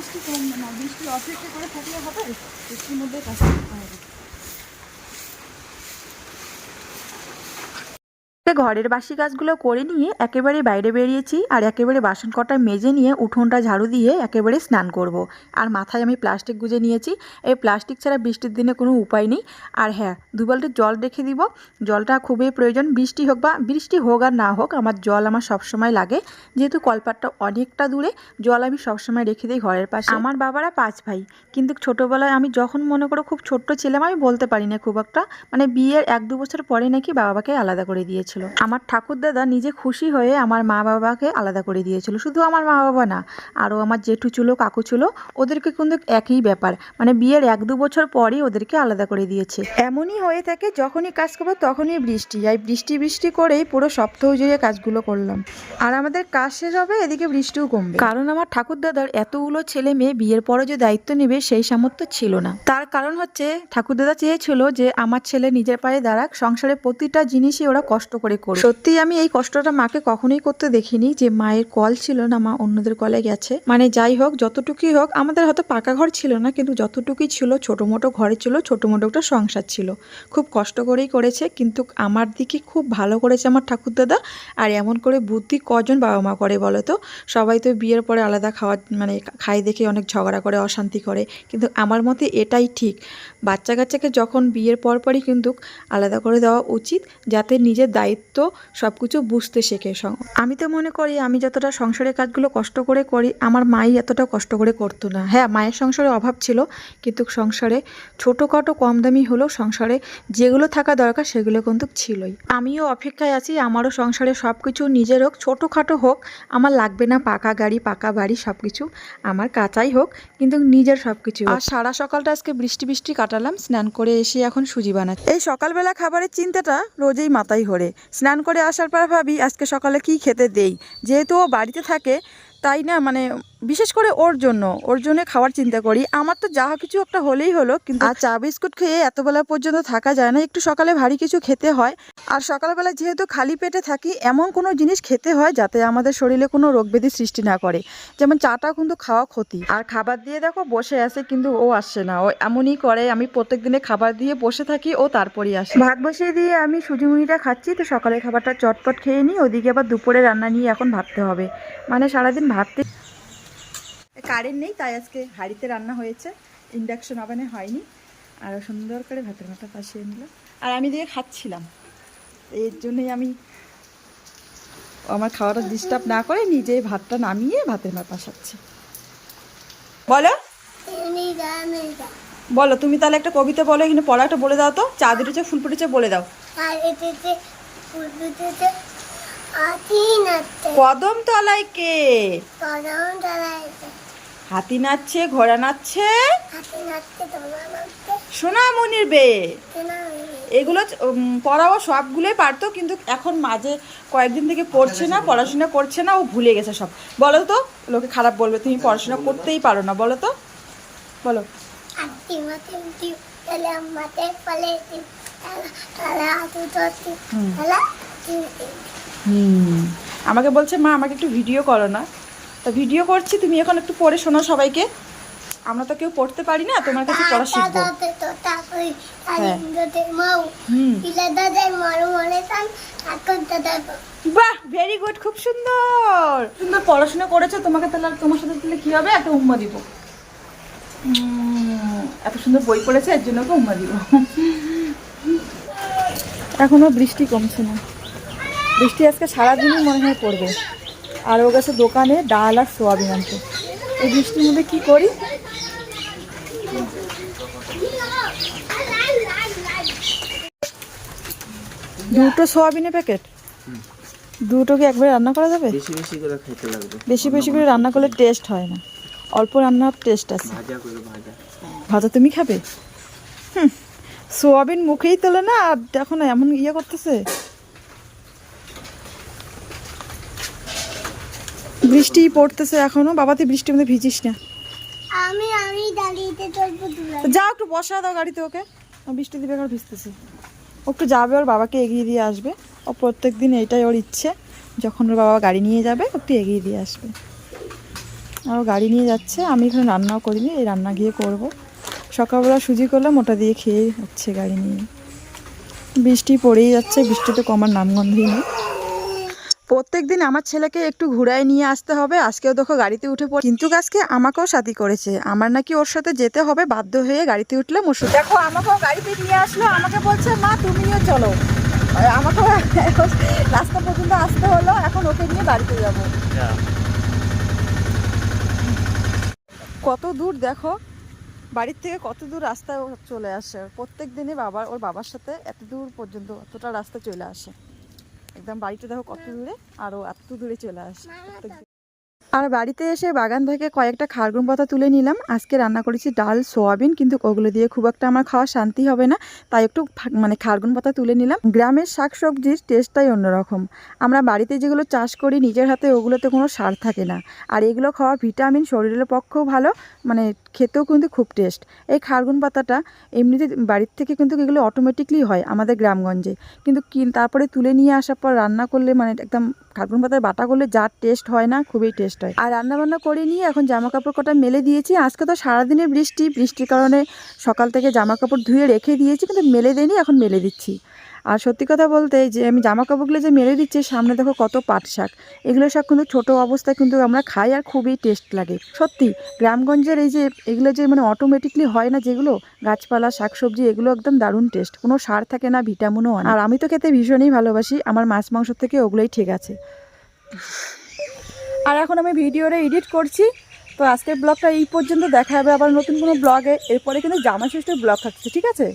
বৃষ্টি কমবে না বৃষ্টি অপেক্ষা করে থাকলে হবে বৃষ্টির মধ্যে কাজ করতে হবে। ঘরের বাসি কাজগুলো করে নিয়ে একেবারে বাইরে বেরিয়েছি আর একেবারে বাসন কটা মেজে নিয়ে উঠোনটা ঝাড়ু দিয়ে একেবারে স্নান করব। আর মাথায় আমি প্লাস্টিক গুজে নিয়েছি। এই প্লাস্টিক ছাড়া বৃষ্টির দিনে কোনো উপায় নেই। আর হ্যাঁ দু বালতি জল রেখে দিব। জলটা খুবই প্রয়োজন। বৃষ্টি হোক বা বৃষ্টি হোক আর না হোক, আমার জল আমার সবসময় লাগে। যেহেতু কলপাটটা অনেকটা দূরে, জল আমি সবসময় রেখে দিই ঘরের পাশে। আমার বাবারা পাঁচ ভাই। কিন্তু ছোটোবেলায় আমি যখন মনে করো খুব ছোট্ট ছিলাম, আমি বলতে পারি না খুব একটা। মানে বিয়ের এক দু বছর পরে নাকি বাবাকে আলাদা করে দিয়েছিল। আমার ঠাকুর দাদা নিজে খুশি হয়ে আমার মা বাবাকে আলাদা করে দিয়েছিল। শুধু আমার মা বাবা না, আরও আমার জেঠু ছিল, কাকু ছিল, ওদেরকে কিন্তু একই ব্যাপার। মানে বিয়ের এক দু বছর পরই ওদেরকে আলাদা করে দিয়েছে। এমনই হয়ে থাকে, যখনই কাজ করব তখনই বৃষ্টি এই বৃষ্টি বৃষ্টি করেই পুরো সপ্তাহ জুড়ে কাজগুলো করলাম। আর আমাদের কাজ শেষ হবে, এদিকে বৃষ্টিও কমবে। কারণ আমার ঠাকুর দাদার এতগুলো ছেলে মেয়ে বিয়ের পরে যে দায়িত্ব নেবে, সেই সামর্থ্য ছিল না। তার কারণ হচ্ছে ঠাকুর দাদা চেয়েছিল যে আমার ছেলে নিজের পায়ে দাঁড়াক। সংসারে প্রতিটা জিনিসই ওরা কষ্ট করে করবে সত্যি আমি এই কষ্টটা মাকে কখনোই করতে দেখিনি যে মায়ের কল ছিল না, মা অন্যদের কলে গেছে। মানে যাই হোক, যতটুকুই হোক, আমাদের হয়তো পাকা ঘর ছিল না, কিন্তু যতটুকুই ছিল ছোট মোটো ঘরে ছিল ছোট মোটো একটা সংসার ছিল। খুব কষ্ট করেই করেছে, কিন্তু আমার দিকে খুব ভালো করেছে আমার ঠাকুর দাদা আর এমন করে বুদ্ধি কজন বাবা মা করে বলো তো? সবাই তো বিয়ের পরে আলাদা খাওয়া মানে খাই দেখে অনেক ঝগড়া করে, অশান্তি করে। কিন্তু আমার মতে এটাই ঠিক। বাচ্চা কাচ্চাকে যখন বিয়ের পরপরই কিন্তু আলাদা করে দেওয়া উচিত, যাতে নিজের দায়িত্ব সব কিছু বুঝতে শেখে আমি তো মনে করি আমি যতটা সংসারের কাজগুলো কষ্ট করে করি আমার মাই এতটা কষ্ট করে করতো না। হ্যাঁ মায়ের সংসারে অভাব ছিল কিন্তু সংসারে ছোটোখাটো কম দামি হলেও সংসারে যেগুলো থাকা দরকার সেগুলো কিন্তু ছিলই। আমিও অপেক্ষায় আছি আমারও সংসারে সব কিছু নিজের হোক ছোটোখাটো হোক আমার লাগবে না পাকা গাড়ি পাকা বাড়ি সব কিছু আমার কাঁচাই হোক কিন্তু নিজের সব কিছু আর সারা সকালটা আজকে বৃষ্টি বৃষ্টি কাটালাম স্নান করে এসে এখন সুজি বানাচ্ছি। এই সকালবেলা খাবারের চিন্তাটা রোজেই মাথায় ঘোরে। স্নান করে আসার পর ভাবি, আজকে সকালে কি খেতে দেই? যেহেতু ও বাড়িতে থাকে, তাই না? মানে বিশেষ করে ওর জন্য ওর জন্য খাওয়ার চিন্তা করি। আমার তো যা কিছু একটা হলেই হলো, কিন্তু আর চা বিস্কুট খেয়ে এতবেলা পর্যন্ত থাকা যায় না, একটু সকালে ভারী কিছু খেতে হয়। আর সকালবেলা যেহেতু খালি পেটে থাকি, এমন কোনো জিনিস খেতে হয় যাতে আমাদের শরীরে কোনো রোগ ব্যাধি সৃষ্টি না করে। যেমন চাটা কিন্তু খাওয়া ক্ষতি। আর খাবার দিয়ে দেখো, বসে আছে কিন্তু ও আসছে না। ও এমনই করে, আমি প্রত্যেক দিনে খাবার দিয়ে বসে থাকি, ও তারপরেই আসে। ভাত বসিয়ে দিয়ে আমি সুজিমুড়িটা খাচ্ছি, তো সকালে খাবারটা চটপট খেয়ে নিই, ওদিকে আবার দুপুরে রান্না নিয়ে এখন ভাবতে হবে। মানে সারাদিন ভাবতে কারেন্ট নেই তাই আজকে হাঁড়িতে রান্না হয়েছে। ইন্ডাকশন ওভেনে হয়নি। আর সুন্দর করে ভাতের মাথা পাশিয়ে নিলাম। আর আমি দিয়ে খাচ্ছিলাম। এর জন্যই আমি আমার খাওয়াটা ডিস্টার্ব না করে নিজে ভাতটা নামিয়ে ভাতের মাথা পাশাচ্ছি বলো? বলো তুমি তাহলে একটা কবিতা বলো এখানে পড়াটা বলে দাও তো। চা দুটেছে ফুল ফুটেছে বলে দাও। কদম তলায় কে? কদম দাঁড়াইছে হাতি নাচছে ঘোড়া নাচছে। সোনামণির বেয়ে। এগুলো পড়াও সবগুলোই পারতো কিন্তু এখন মাঝে কয়েকদিন থেকে পড়ছে না পড়াশোনা করছে না ও ভুলে গেছে সব। বলো তো লোকে খারাপ বলবে তুমি পড়াশোনা করতেই পারো না বলো তো। বলো। আমাকে বলছে মা আমাকে একটু ভিডিও করো না। তা ভিডিও করছি তুমি এখন একটু পড়ে শোনাও সবাইকে। আমরা তো কেউ পড়তে পারি না তোমার কাছে পড়া শিখব। তো তাকই হ্যাঁ। মনে দাদা বাহ ভেরি গুড খুব সুন্দর। সুন্দর পড়াশোনা করেছ তোমাকে তাহলে তোমার সাথে তাহলে কি হবে? একটা উম্মা দিব। এত সুন্দর বই পড়েছে এর জন্য ওকে উম্মা দিব। এখনও বৃষ্টি কমছে না। বৃষ্টি আজকে সারাদিনই মনে হয় পড়বে। আর ও গেছে দোকানে ডাল আর সোয়াবিন আনতে এই বৃষ্টির মধ্যে কি করি? দুটো সোয়াবিনের প্যাকেট? দুটো কি একবারে রান্না করা যাবে? বেশি বেশি করে খেতে লাগবে। বেশি বেশি করে রান্না করলে টেস্ট হয় না। অল্প রান্নার টেস্ট আছে। ভাজা তুমি খাবে? হুম। সোয়াবিন মুখেই তোলে না আর এখন এমন ইয়ে করতেছে। বৃষ্টি পড়তেছে এখনও। বাবা তুই বৃষ্টির মধ্যে ভিজিস না। আমি আমি দাঁড়িয়ে চলবো যাও একটু বসা দাও গাড়িতে ওকে। ও বৃষ্টি দিবে এখন ভিজতেছে। ও একটু যাবে ওর বাবাকে এগিয়ে দিয়ে আসবে। ও প্রত্যেক দিন এইটাই ওর ইচ্ছে। যখন ওর বাবা গাড়ি নিয়ে যাবে ও একটু এগিয়ে দিয়ে আসবে। আরও গাড়ি নিয়ে যাচ্ছে আমি এখানে রান্নাও করিনি এই রান্না গিয়ে করব। সকালবেলা সুজি করলাম ওটা দিয়ে খেয়ে হচ্ছে গাড়ি নিয়ে। বৃষ্টি পড়েই যাচ্ছে বৃষ্টি তো কমার নামগন্ধই নেই। প্রত্যেক দিন আমার ছেলেকে একটু ঘুরায় নিয়ে আসতে হবে। আজকেও দেখো গাড়িতে উঠে পড়ে। কিন্তু আজকে আমাকেও সাথী করেছে। আমার নাকি ওর সাথে যেতে হবে। বাধ্য হয়ে গাড়িতে উঠলাম ওর দেখো, আমাকেও গাড়িতে নিয়ে আসলো। আমাকে বলছে, মা তুমিও চলো। আমাকেও রাস্তা পর্যন্ত আসতে হলো। এখন ওকে নিয়ে বাড়িতে যাব। কত দূর দেখো, বাড়ির থেকে কত দূর রাস্তায় ও চলে আসে। প্রত্যেক দিনই বাবার ওর বাবার সাথে এত দূর পর্যন্ত, অতটা রাস্তা চলে আসে। একদম বাড়িটা দেখো কত দূরে আরও এত দূরে চলে আসে। আর বাড়িতে এসে বাগান থেকে কয়েকটা খারগুন পাতা তুলে নিলাম। আজকে রান্না করেছি ডাল, সোয়াবিন, কিন্তু ওগুলো দিয়ে খুব একটা আমার খাওয়া শান্তি হবে না, তাই একটু মানে খারগুন পাতা তুলে নিলাম। গ্রামের শাকসবজির টেস্টটাই অন্যরকম। আমরা বাড়িতে যেগুলো চাষ করি, নিজের হাতে ওগুলোতে কোনো সার থাকে না। আর এগুলো খাওয়া ভিটামিন, শরীরের পক্ষেও ভালো মানে খেতেও কিন্তু খুব টেস্ট। এই খারগুন পাতাটা এমনিতে বাড়ির থেকে কিন্তু এগুলো অটোমেটিকলি হয় আমাদের গ্রামগঞ্জে। কিন্তু তারপরে তুলে নিয়ে আসার পর রান্না করলে মানে একদম খারগুন পাতায় বাটা করলে যা টেস্ট হয় না, খুবই টেস্ট হয় আর রান্না বান্না করে নিয়ে এখন জামা কাপড় কটা মেলে দিয়েছি। আজকে তো সারাদিনের বৃষ্টি, বৃষ্টির কারণে সকাল থেকে জামা কাপড় ধুয়ে রেখে দিয়েছি, কিন্তু মেলে দিইনি এখন মেলে দিচ্ছি। আর সত্যি কথা বলতে, যে আমি জামা কাপড়গুলো যে মেলে দিচ্ছি, সামনে দেখো কত পাট শাক। এগুলো শাক কিন্তু ছোটো অবস্থায় কিন্তু আমরা খাই আর খুবই টেস্ট লাগে। সত্যি, গ্রামগঞ্জের এই যে এগুলো যে মানে অটোমেটিকলি হয় না যেগুলো, গাছপালা, শাকসবজি, এগুলো একদম দারুণ টেস্ট। কোনো সার থাকে না, ভিটামিনও আর আমি তো খেতে ভীষণই ভালোবাসি, আমার মাছ মাংস থেকে ওগুলোই ঠিক আছে। আর এখন আমি ভিডিওটা এডিট করছি। তো আজকের ব্লগটা এই পর্যন্ত। দেখা হবে আবার নতুন কোনো ব্লগে। এরপরে কিন্তু জামা ষষ্ঠীর ব্লগ থাকছে, ঠিক আছে?